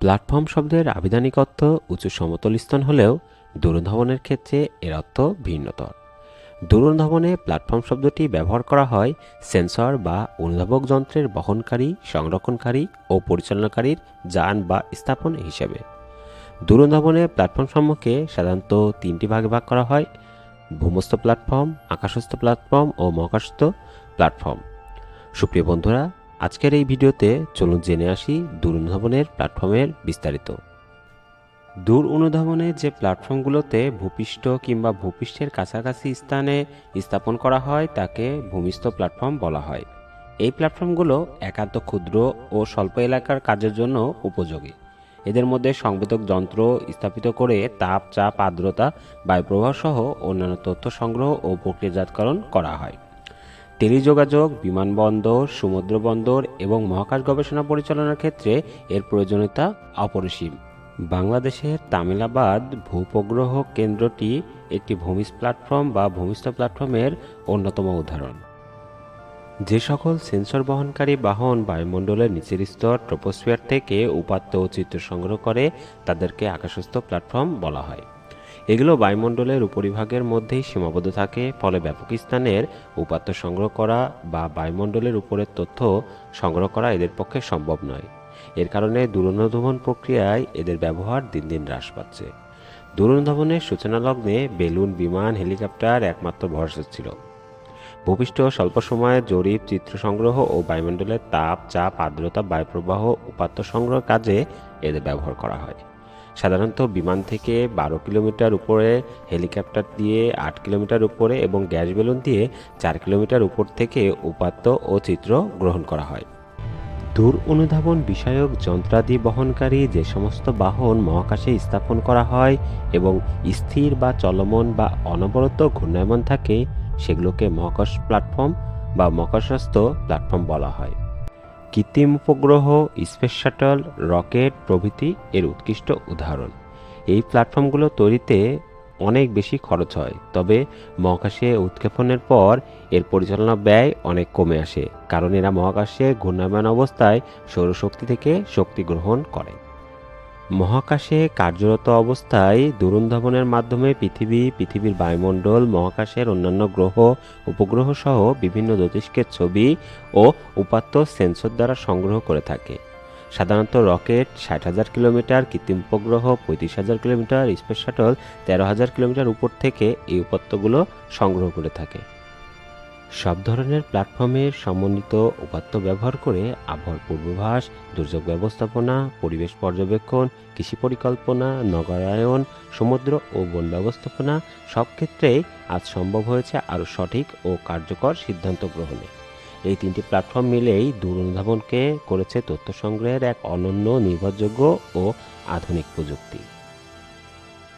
Platform শব্দের আবিধানিক অর্থ উঁচু সমতল স্থান হলেও দূরধাবনের ক্ষেত্রে এর অর্থ ভিন্নতর। দূরধাবনে প্ল্যাটফর্ম শব্দটি ব্যবহার করা হয় সেন্সর বা অনুধাবক যন্ত্রের বহনকারী, সংরক্ষণকারী ও পরিচালনাকারীর যান বা স্থাপন হিসেবে। দূরধাবনে প্ল্যাটফর্ম সমূহকে সাধারণত তিনটি ভাগে ভাগ করা হয়, ভূমস্থ প্ল্যাটফর্ম, আকাশস্থ প্ল্যাটফর্ম ও মহাকাশস্থ প্ল্যাটফর্ম। সুপ্রিয় বন্ধুরা আজকের এই ভিডিওতে চলুন জেনে আসি দূর অনুধাবনের প্ল্যাটফর্মের বিস্তারিত। দূর অনুধাবনে যে প্ল্যাটফর্মগুলোতে ভূপৃষ্ঠ কিংবা ভূপৃষ্ঠের কাছাকাছি স্থানে স্থাপন করা হয়, তাকে ভূমিস্থ প্ল্যাটফর্ম বলা হয়। এই প্ল্যাটফর্মগুলো একান্ত ক্ষুদ্র ও স্বল্প এলাকার কাজের জন্য উপযোগী। এদের মধ্যে সংবেদক যন্ত্র স্থাপিত করে তাপ, চাপ, আর্দ্রতা, বায়ুপ্রবাহ সহ অন্যান্য তথ্য সংগ্রহ ও প্রক্রিয়াজাতকরণ করা হয়। টেলিযোগাযোগ, বিমানবন্দর সমুদ্র বন্দর এবং মহাকাশ গবেষণা পরিচালনার ক্ষেত্রে এর প্রয়োজনীয়তা অপরিসীম। বাংলাদেশের তামিলাবাদ ভূপগ্রহ কেন্দ্রটি একটি ভূমিজ প্ল্যাটফর্ম বা ভূমিস্থ প্ল্যাটফর্মের অন্যতম উদাহরণ। যে সকল সেন্সর বহনকারী বাহন বায়ুমণ্ডলের নিচের স্তর ট্রোপোস্ফিয়ার থেকে উপাত্ত ও চিত্র সংগ্রহ করে তাদেরকে আকাশস্থ প্ল্যাটফর্ম বলা হয়। এগুলো বায়ুমণ্ডলের উপরিভাগের মধ্যেই সীমাবদ্ধ থাকে, ফলে ব্যাপক স্থানের উপাত্ত সংগ্রহ করা বা বায়ুমণ্ডলের উপরের তথ্য সংগ্রহ করা এদের পক্ষে সম্ভব নয়। এর কারণে দূরঅনুধাবন প্রক্রিয়ায় এদের ব্যবহার দিন দিন হ্রাস পাচ্ছে। দূরনুধাবনের সূচনা লগ্নে বেলুন, বিমান, হেলিকপ্টার একমাত্র ভরসা ছিল। ভূপৃষ্ঠ স্বল্প সময়ে জরিপ, চিত্র সংগ্রহ ও বায়ুমণ্ডলের তাপ, চাপ, আর্দ্রতা, বায়ুপ্রবাহ, উপাত্ত সংগ্রহ কাজে এদের ব্যবহার করা হয়। সাধারণত বিমান থেকে বারো কিলোমিটার উপরে হেলিকপ্টার দিয়ে আট কিলোমিটার উপরে এবং গ্যাস বেলুন দিয়ে চার কিলোমিটার উপর থেকে উপাত্ত ও চিত্র গ্রহণ করা হয়। দূর অনুধাবন বিষয়ক যন্ত্রাদি বহনকারী যে সমস্ত বাহন মহাকাশে স্থাপন করা হয় এবং স্থির বা চলমান বা অনবরত ঘূর্ণায়মান থাকে, সেগুলোকে মহাকাশ প্ল্যাটফর্ম বা মহাকাশস্থ প্ল্যাটফর্ম বলা হয়। কৃত্রিম উপগ্রহ, স্পেস শাটল, রকেট প্রভৃতি এর উৎকৃষ্ট উদাহরণ। এই প্ল্যাটফর্মগুলো তৈরিতে অনেক বেশি খরচ হয়, তবে মহাকাশে উৎক্ষেপণের পর এর পরিচালনা ব্যয় অনেক কমে আসে, কারণ এরা মহাকাশে ঘূর্ণায়মান অবস্থায় সৌরশক্তি থেকে শক্তি গ্রহণ করে। মহাকাশে কার্যরত অবস্থায় দূরন্ধাবনের মাধ্যমে পৃথিবী, পৃথিবীর বায়ুমণ্ডল, মহাকাশের অন্যান্য গ্রহ উপগ্রহ সহ বিভিন্ন জ্যোতিষ্কের ছবি ও উপাত্ত সেন্সর দ্বারা সংগ্রহ করে থাকে। সাধারণত রকেট ষাট হাজার কিলোমিটার, কৃত্রিম উপগ্রহ পঁয়ত্রিশ হাজার কিলোমিটার, স্পেস শাটল তেরো হাজার কিলোমিটার উপর থেকে এই উপাত্তগুলো সংগ্রহ করে থাকে। সব ধরনের প্ল্যাটফর্মের সমন্বিত উপাত্ত ব্যবহার করে আবহাওয়ার পূর্বাভাস, দুর্যোগ ব্যবস্থাপনা, পরিবেশ পর্যবেক্ষণ, কৃষি পরিকল্পনা, নগরায়ন, সমুদ্র ও বন ব্যবস্থাপনা সব ক্ষেত্রেই আজ সম্ভব হয়েছে আরও সঠিক ও কার্যকর সিদ্ধান্ত গ্রহণে। এই তিনটি প্ল্যাটফর্ম মিলেই দূর অনুধাবনকে করেছে তথ্য সংগ্রহের এক অনন্য, নির্ভরযোগ্য ও আধুনিক প্রযুক্তি।